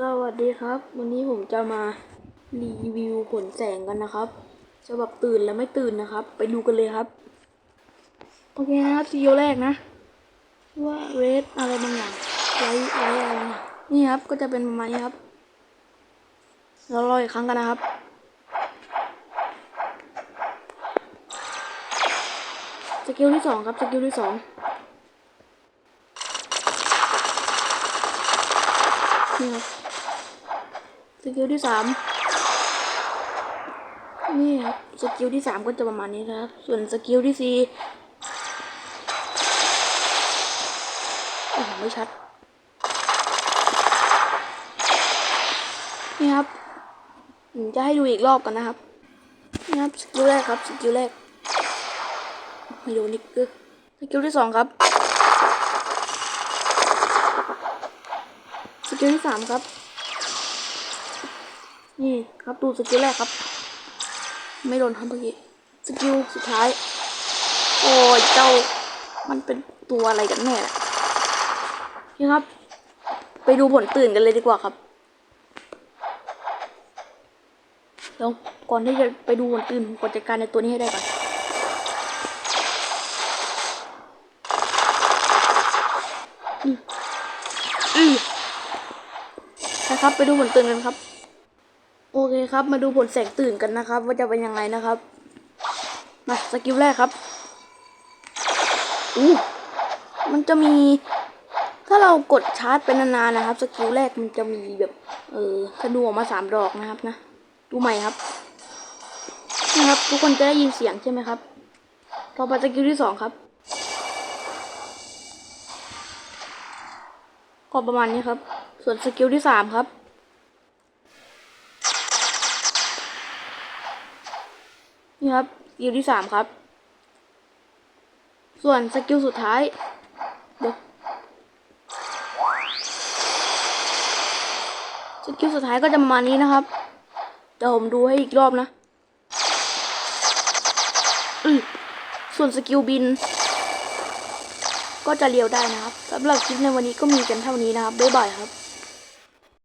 สวัสดีครับ วันนี้ผมจะมารีวิวผลแสงกันนะครับจะแบบตื่นและไม่ตื่นนะครับ ไปดูกันเลยครับโอเคครับซีโอแรกนะ ว่าเรดอะไรบางอย่างไลท์ไลท์อะไรนี่ครับก็จะเป็นประมาณนี้ครับเรารออีกครั้งกันนะครับสกิลที่สองครับสกิลที่สองนี่ครับ สกิลที่สามนี่ครับสกิลที่สามก็จะประมาณนี้นะครับ ส่วนสกิลที่สี่โอ้โหไม่ชัด นี่ครับผมจะให้ดูอีกรอบกันนะครับ นี่ครับ สกิลแรกครับ สกิลแรกไม่โดนนิกเกอร์สกิลที่สองครับ สกิลที่สามครับ นี่ครับดูสกิลแรกครับ ไม่โดนครับเมื่อกี้สกิลสุดท้าย โอ้ยเจ้ามันเป็นตัวอะไรกันแน่ล่ะนี่ครับ ไปดูผลตื่นกันเลยดีกว่าครับเดี๋ยวก่อนที่จะไปดูผลตื่นผมกดจัดการในตัวนี้ให้ได้ก่อนอืมนะครับ ไปดูผลตื่นกันครับ โอเคครับ มาดูผลแสงตื่นกันนะครับ ว่าจะเป็นยังไงนะครับ มาสกิลแรกครับอู้มันจะมี ถ้าเรากดชาร์จเป็นนานๆนะครับ สกิลแรกมันจะมีแบบ เออธนูออกมาสามดอกนะครับนะ ดูใหม่ครับนะครับ ทุกคนจะได้ยินเสียงใช่ไหมครับ ต่อไปสกิลที่สองครับก็ประมาณนี้ครับ ส่วนสกิลที่สามครับ นี่ครับสกิลที่สามครับ ส่วนสกิลสุดท้ายเดี๋ยวสกิลสุดท้ายก็จะประมาณนี้นะครับเดี๋ยวผมดูให้อีกรอบนะอืส่วนสกิลบิน ก็จะเลียวได้นะครับสำหรับคลิปในวันนี้ก็มีกันเท่านี้นะครับบ๊ายบายครับ